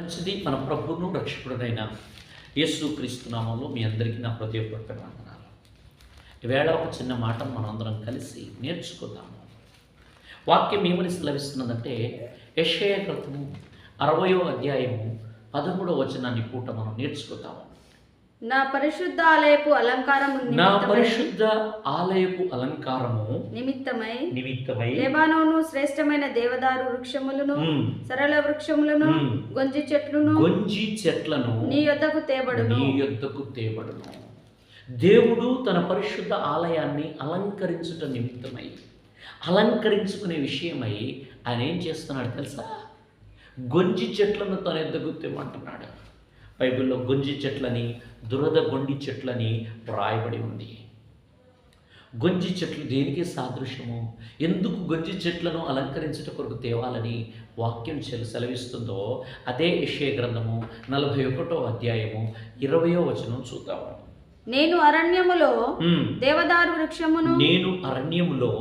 మంచిది మన ప్రభువును రక్షకుడైన యేసు క్రీస్తు నామంలో మీ అందరికీ నా హృదయపూర్వక వందనాలు. ఈవేళ ఒక చిన్న మాట మనందరం కలిసి నేర్చుకుందాము. వాక్యం ఏమని సెలవిస్తున్నదంటే యశయ క్రతము అరవయో అధ్యాయము పదమూడవ వచనాన్ని పూట మనం నేర్చుకుందాము. నా పరిశుద్ధ ఆలయపు అలంకారము నా పరిశుద్ధ ఆలయపు అలంకారము నిమిత్తమై నిమిత్తమై లెబానోను శ్రేష్టమైన దేవదారు వృక్షములను సరళ వృక్షములను గొంజి చెట్లును గొంజి చెట్లను నీ యొద్దకు తేబడును. నీ యొద్దకు తేబడును. దేవుడు తన పరిశుద్ధ ఆలయాన్ని అలంకరించుట నిమిత్తమై అలంకరించుకునే విషయమై ఆయన ఏం చేస్తున్నాడు తెలుసా? గొంజి చెట్లను తన యొద్దకు తెమ్మంటున్నాడు బైబిల్లో గొంజి చెట్లని దురద గొండి చెట్లని వ్రాయబడి ఉంది. గొంజి చెట్లు దేనికి సాదృశ్యము? ఎందుకు గొంజి చెట్లను అలంకరించుట కొరకు తేవాలని వాక్యం చెలు సెలవిస్తుందో అదే యెషయా గ్రంథము నలభై ఒకటో అధ్యాయము ఇరవయో వచనం చూద్దాము. నేను అరణ్యములో దేవదారు వృక్షమును నేను అరణ్యములో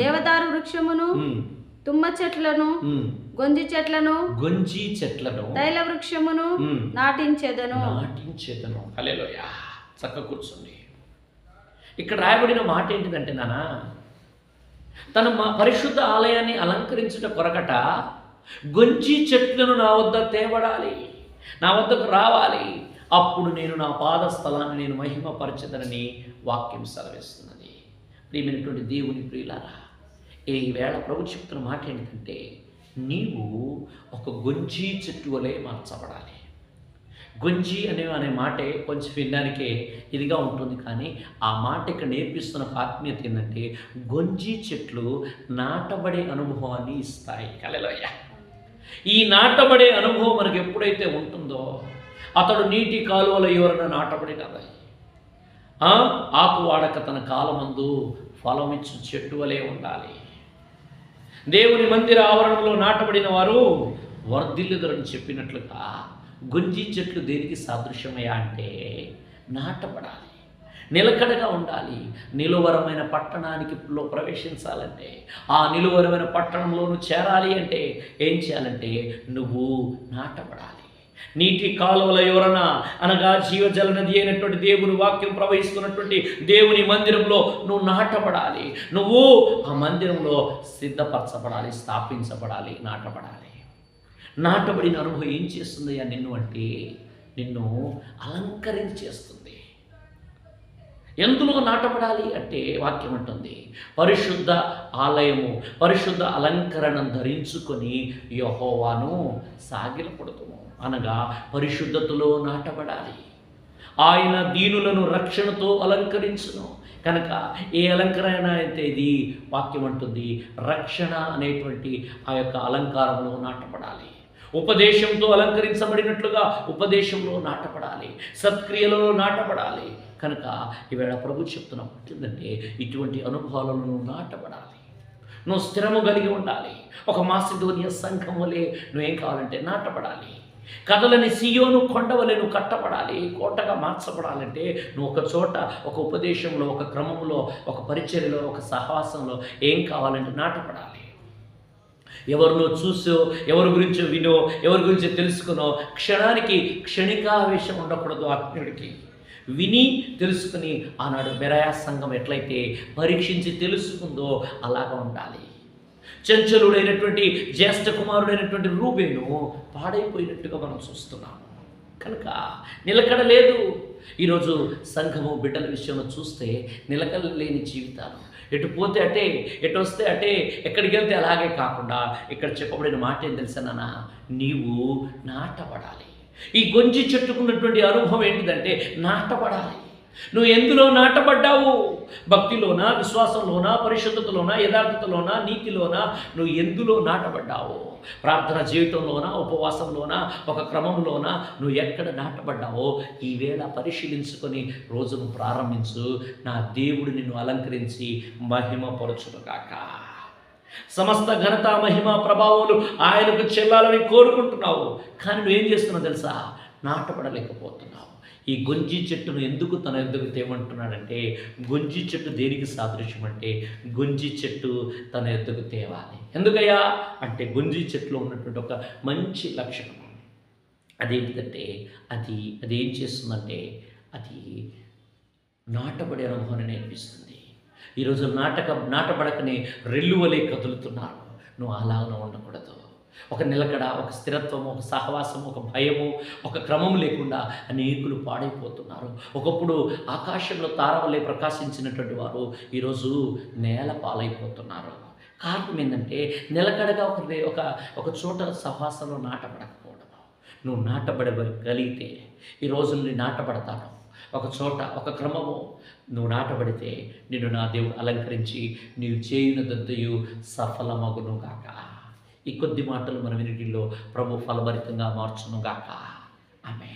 దేవదారు వృక్షమును తుమ్మ చెట్లను గొంజి చెట్లను గొంజి చెట్లను తైల వృక్షమును నాటించెదను. నాటించేతను హల్లెలూయ. చక్క కూర్చుంది ఇక్కడ రాయబడిన మాట ఏంటిదంటే నానా తన మా పరిశుద్ధ ఆలయాన్ని అలంకరించుట కొరకట గొంజి చెట్లను నా వద్ద తేవడాలి నా వద్దకు రావాలి. అప్పుడు నేను నా పాద స్థలాన్ని నేను మహిమపరచదనని వాక్యం సెలవిస్తున్నది. ప్రియమైనటువంటి దేవుని ప్రియులారా ఈ వేళ ప్రభు చెప్తున్న మాట ఏంటంటే నీవు ఒక గొంజి చెట్టు వలె మార్చబడాలి. గొంజి అనే అనే మాటే కొంచెం వినడానికే ఇదిగా ఉంటుంది కానీ ఆ మాట ఇక్కడ నేర్పిస్తున్న ఆత్మీయత ఏంటంటే గొంజి చెట్లు నాటబడే అనుభవాన్ని ఇస్తాయి. కలలోయ ఈ నాటబడే అనుభవం మనకు ఎప్పుడైతే ఉంటుందో అతడు నీటి కాలువలో ఎవరైనా నాటబడినది కదా ఆకు వాడక తన కాలమందు ఫలమిచ్చు చెట్టు వలె ఉండాలి. దేవుని మందిర ఆవరణలో నాటబడిన వారు వర్ధిల్లుదరని చెప్పినట్లుగా గుంజి చెట్లు దేనికి సాదృశ్యమయ్యా అంటే నాటబడాలి నిలకడగా ఉండాలి. నిలువరమైన పట్టణానికి లో ప్రవేశించాలంటే ఆ నిలువరమైన పట్టణంలోనూ చేరాలి అంటే ఏం చేయాలంటే నువ్వు నాటబడాలి. నీటి కాలువల యోరన అనగా జీవజల నది అయినటువంటి దేవుని వాక్యం ప్రవహిస్తున్నటువంటి దేవుని మందిరంలో నువ్వు నాటబడాలి. నువ్వు ఆ మందిరంలో సిద్ధపరచబడాలి స్థాపించబడాలి నాటబడాలి. నాటబడిన అనుభవం ఏం చేస్తుందయ్యా నిన్ను అంటే? నిన్ను అలంకరించేస్తుంది. ఎందులో నాటబడాలి అంటే వాక్యం ఉంటుంది పరిశుద్ధ ఆలయము పరిశుద్ధ అలంకరణను ధరించుకొని యహోవాను సాగిలపడుతుము. అనగా పరిశుద్ధతలో నాటబడాలి. ఆయన దీనులను రక్షణతో అలంకరించును. కనుక ఏ అలంకరణ అయితే ఇది? వాక్యం అంటుంది రక్షణ అనేటువంటి ఆ యొక్క అలంకారంలో నాటపడాలి ఉపదేశంతో అలంకరించబడినట్లుగా ఉపదేశంలో నాటపడాలి సత్క్రియలలో నాటపడాలి కనుక ఈవేళ ప్రభు చెప్తున్న ఏంటంటే ఇటువంటి అనుభవాలను నాటపడాలి నాటబడాలి. నువ్వు స్థిరము కలిగి ఉండాలి. ఒక మాసిధోనియ సంఘం వలె నువ్వేం కావాలంటే నాటపడాలి కథలని సియోను కొండవలె నువ్వు కట్టబడాలి కోటగా మార్చబడాలంటే నువ్వు ఒక చోట ఒక ఉపదేశంలో ఒక క్రమంలో ఒక పరిచర్యలో ఒక సహవాసంలో ఏం కావాలంటే నాటపడాలి ఎవరినో చూసో ఎవరి గురించో వినో ఎవరి గురించో తెలుసుకునో క్షణానికి క్షణికావేశం ఉండకూడదు ఆత్మీయుడికి. విని తెలుసుకుని ఆనాడు బెరయా సంఘం ఎట్లయితే పరీక్షించి తెలుసుకుందో అలాగా ఉండాలి. చంచలుడైనటువంటి జ్యేష్ఠ కుమారుడైనటువంటి రూబేను పాడైపోయినట్టుగా మనం చూస్తున్నాము. కనుక నిలకడ లేదు. ఈరోజు సంఘము బిడ్డల విషయంలో చూస్తే నిలకడ లేని జీవితాలు. ఎటు పోతే అటే ఎటు వస్తే అటే ఎక్కడికి వెళ్తే అలాగే కాకుండా ఇక్కడ చెప్పబడిన మాట ఏం తెలుసా నీవు నాటబడాలి. ఈ గొంజి చెట్టుకున్నటువంటి అనుభవం ఏంటిదంటే నాటపడాలి నువ్వు ఎందులో నాటబడ్డావు? భక్తిలోనా విశ్వాసంలోనా పరిశుద్ధతలోనా యథార్థతలోనా నీతిలోనా? నువ్వు ఎందులో నాటబడ్డావు? ప్రార్థన జీవితంలోనా ఉపవాసంలోనా ఒక క్రమంలోనా నువ్వు ఎక్కడ నాటబడ్డావో ఈవేళ పరిశీలించుకొని రోజును ప్రారంభించు. నా దేవుడు నిన్ను అలంకరించి మహిమపరచునుగాక. సమస్త ఘనత మహిమ ప్రభావాలు ఆయనకు చెల్లాలని కోరుకుంటున్నావు. కానీ నువ్వేం చేస్తున్నావు తెలుసా? నాటపడలేకపోతున్నావు ఈ గొంజి చెట్టును ఎందుకు తన ఎందుకు తేమంటున్నాడంటే గొంజి చెట్టు దేనికి సాదృశ్యం అంటే గొంజి చెట్టు తన ఎద్దుకు తేవాలి? ఎందుకయ్యా? అంటే గొంజి చెట్టులో ఉన్నటువంటి ఒక మంచి లక్షణం అదేంటిదంటే అది అది ఏం చేస్తుందంటే అది నాటబడే అనుభవాన్ని నేర్పిస్తుంది. ఈరోజు నాటక నాటబడకనే రెల్లువలే కదులుతున్నారు నువ్వు అలాగనే ఉండకూడదు. ఒక నిలకడ ఒక స్థిరత్వం ఒక సహవాసం ఒక భయము ఒక క్రమం లేకుండా అనేకులు పాడైపోతున్నారు. ఒకప్పుడు ఆకాశంలో తారవలే ప్రకాశించినటువంటి వారు ఈరోజు నేల పాలైపోతున్నారు. కారణం ఏంటంటే నిలకడగా ఒక ఒక ఒక చోట సహవాసంలో నాటబడకపోవడం. నువ్వు నాటబడగలిగితే ఈ రోజు నాటబడతాను. ఒక చోట ఒక క్రమము నువ్వు నాటబడితే నిన్ను నా దేవుడు అలంకరించి నీవు చేయునదంతయు సఫలమగును గాక. ఈ కొద్ది మాటలు మన వినిటిలో ప్రభు ఫలభరితంగా మార్చును గాక ఆమె